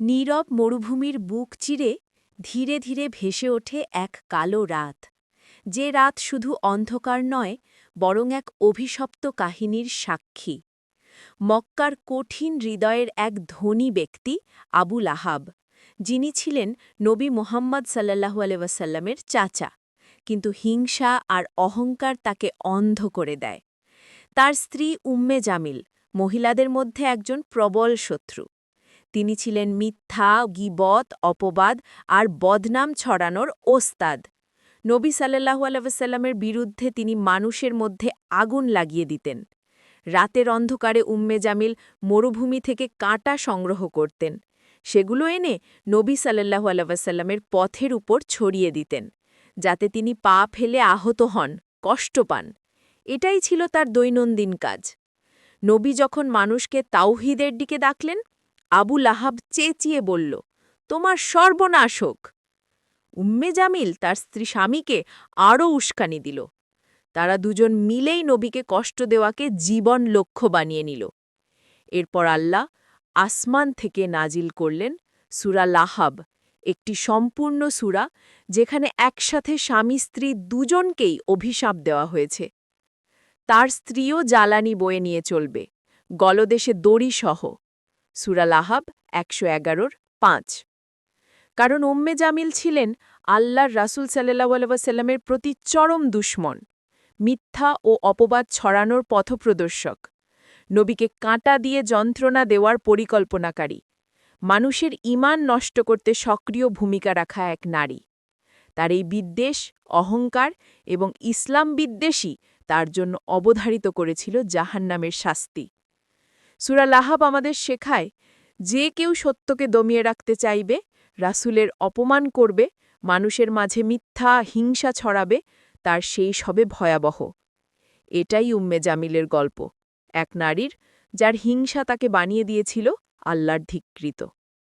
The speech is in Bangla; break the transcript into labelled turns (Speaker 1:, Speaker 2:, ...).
Speaker 1: নীরব মরুভূমির বুক চিরে ধীরে ধীরে ভেসে ওঠে এক কালো রাত। যে রাত শুধু অন্ধকার নয়, বরং এক অভিশপ্ত কাহিনীর সাক্ষী। মক্কার কঠিন হৃদয়ের এক ধনী ব্যক্তি আবুল আহাব যিনি ছিলেন নবী মোহাম্মদ সাল্লাহু আলহাসাল্লামের চাচা, কিন্তু হিংসা আর অহংকার তাকে অন্ধ করে দেয়। তার স্ত্রী উম্মে জামিল, মহিলাদের মধ্যে একজন প্রবল শত্রু। তিনি ছিলেন মিথ্যা, গিবত, অপবাদ আর বদনাম ছড়ানোর ওস্তাদ। নবী সাল্লাহু আলাইসাল্লামের বিরুদ্ধে তিনি মানুষের মধ্যে আগুন লাগিয়ে দিতেন। রাতের অন্ধকারে উম্মে জামিল মরুভূমি থেকে কাঁটা সংগ্রহ করতেন। সেগুলো এনে নবী সাল্লাহু আলাইসাল্লামের পথের উপর ছড়িয়ে দিতেন, যাতে তিনি পা ফেলে আহত হন, কষ্ট পান। এটাই ছিল তার দৈনন্দিন কাজ। নবী যখন মানুষকে তাওহিদের দিকে ডাকলেন আবু লাহাব চেঁচিয়ে বলল, তোমার সর্বনাশ হোক। উম্মে জামিল তার স্ত্রী স্বামীকে আরও উস্কানি দিল। তারা দুজন মিলেই নবীকে কষ্ট দেওয়াকে জীবন লক্ষ্য বানিয়ে নিল। এরপর আল্লাহ আসমান থেকে নাজিল করলেন সুরা লাহাব, একটি সম্পূর্ণ সুরা যেখানে একসাথে স্বামী স্ত্রী দুজনকেই অভিশাপ দেওয়া হয়েছে। তার স্ত্রীও জ্বালানি বয়ে নিয়ে চলবে, গলদেশে দড়ি সহ সুরাল আহাব একশো এগারোর পাঁচ। কারণ ওম্মে জামিল ছিলেন আল্লাহর রাসুল সাল্লাহ আলসাল্লামের প্রতি চরম দুশ্মন, মিথ্যা ও অপবাদ ছড়ানোর পথপ্রদর্শক। নবীকে কাঁটা দিয়ে যন্ত্রণা দেওয়ার পরিকল্পনাকারী। মানুষের ইমান নষ্ট করতে সক্রিয় ভূমিকা রাখা এক নারী। তার এই বিদ্বেষ, অহংকার এবং ইসলাম বিদ্বেষই তার জন্য অবধারিত করেছিল জাহান্নামের শাস্তি। সুরা লাহাব আমাদের শেখায়, যে কেউ সত্যকে দমিয়ে রাখতে চাইবে, রাসুলের অপমান করবে, মানুষের মাঝে মিথ্যা, হিংসা ছড়াবে, তার সেই সবে ভয়াবহ। এটাই উম্মে জামিলের গল্প। এক নারীর, যার হিংসা তাকে বানিয়ে দিয়েছিল আল্লার ধিকৃত।